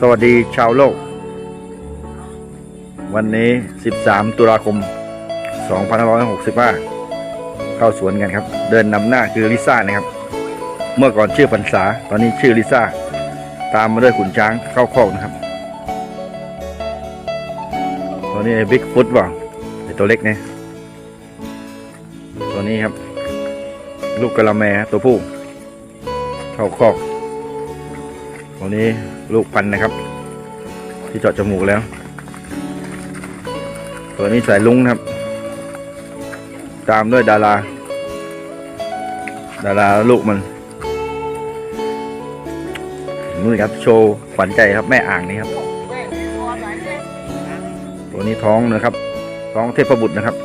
สวัสดีชาวโลก วันนี้ 13 ตุลาคม 2565 เข้าสวนกันครับ เดินนำหน้าคือลิซ่านะครับ เมื่อก่อนชื่อพรรษา ตอนนี้ชื่อลิซ่า ตามมาด้วยขุนช้างเข้าคอกนะครับตัวนี้บิ๊กฟุตว่าไอตัวเล็กเนี่ยตัวนี้ครับ ลูกกะละแมตัวผู้เข้าคอก วนี้ลูกพันนะครับ ที่เจาะจมูกแล้ว ตัวนี้สายลุงนะครับ ตามด้วยดารา ดาราลูกมันนู่นครับโชว์ขวัญใจครับแม่อ่างนี่ครับ ตัวนี้ท้องนะครับ ท้องเทพบุตรนะครับ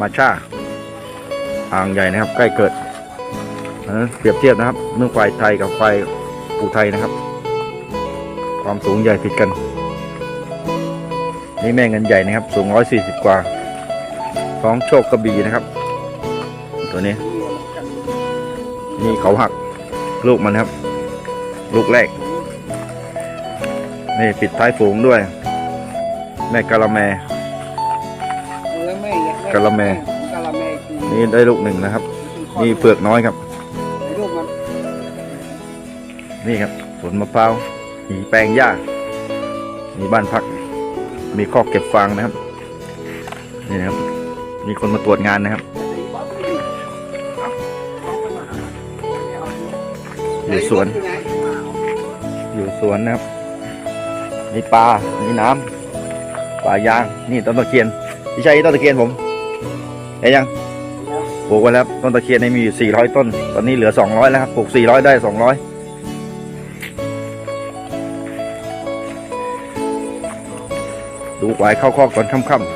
มาช่าอ่างใหญ่นะครับ ใกล้เกิดเปรียบเทียบนะครับเมื่อควายไทยกับควาย ปูไทยนะครับ ความสูงใหญ่ติดกัน นี่แม่เงินใหญ่นะครับ สูงร้อยสี่สิบกว่าท้องโชคกระบี่นะครับ ตัวนี้ นี่เขาหัก ลูกมันครับ ลูกแรก นี่ปิดท้ายฝูงด้วย แม่กะละแมกะละแมกะละแมคือนี่ได้ลูกหนึ่งนะครับ นี่เปลือกน้อยครับ นี่ครับสวนมะพร้าวมีแปลงหญ้ามีบ้านพัก มีคอกเก็บฟางนะครับ นี่นะครับ มีคนมาตรวจงานนะครับอยู่สวน อยู่สวนนะครับ มีปลา มีน้ำปลายาง นี่ต้นตะเคียนพี่ชัยต้นตะเคียนผมเห็นยังปลูกไว้แล้วต้นตะเคียนนี่มีอยู่400 ต้น ตอนนี้เหลือ 200 แล้วครับ ปลูก 400 ได้ 200 ดูควายเข้าคอกก่อนค่ำๆ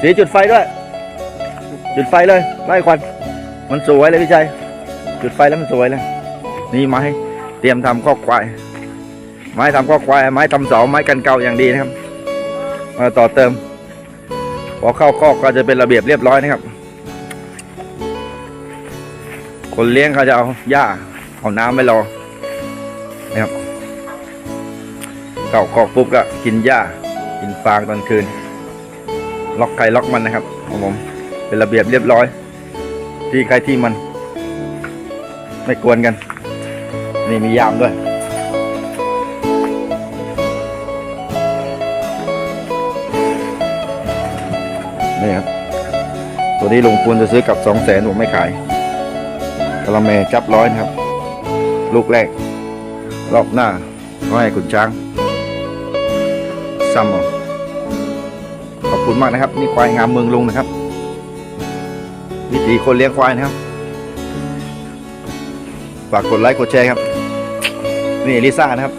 สีจุดไฟด้วย จุดไฟเลยไล่ควัน มันสวยเลยพี่ชัยจุดไฟแล้วมันสวยเลยนี่ไม้เตรียมทำคอกควาย ไม้ทำคอกควายไม้ทำเสาไม้กันเก่าอย่างดีนะครับมาต่อเติม พอเข้าคอกก็จะเป็นระเบียบเรียบร้อยนะครับ คนเลี้ยงเขาจะเอาหญ้าเอาน้ำไปรอนะครับ เข้าคอกปุ๊บก็กินหญ้ากินฟางตอนคืน ล็อกไข่ล็อกมันนะครับของผมเป็นระเบียบเรียบร้อย ที่ใครที่มัน ไม่กวนกัน นี่มียามด้วยนี่ครับตัวนี้ลงทุนจะซื้อกับสองแสนผมไม่ขายกะละแมจับร้อยนะครับ ลูกแรก รอบหน้าก็ให้ขุนช้าง ซ้ำเอาขอบคุณมากนะครับ นี่ควายงามเมืองลุงนะครับ วิถีคนเลี้ยงควายนะครับ ฝากกดไลค์กดแชร์ครับ นี่ลิซ่านะครับ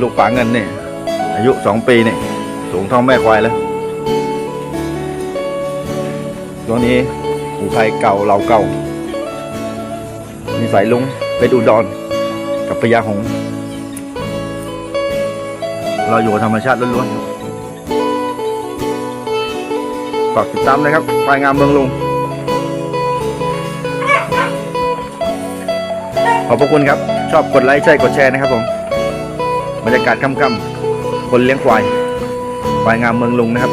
ลูกฝาเงินนี่ อายุสองปีนี่ สูงเท่าแม่ควายแล้วตัวนี้หูไทยเก่าเราเก่ามีสายลุงเป็นอุดรกับพญาหงส์ เราอยู่กับธรรมชาติล้วนๆฝากติดตามนะครับไปงามเมืองลุงขอบพระคุณครับ ชอบกดไลค์ใช่กดแชร์นะครับผมบรรยากาศค่ำๆคนเลี้ยงควายควายงามเมืองลุงนะครับ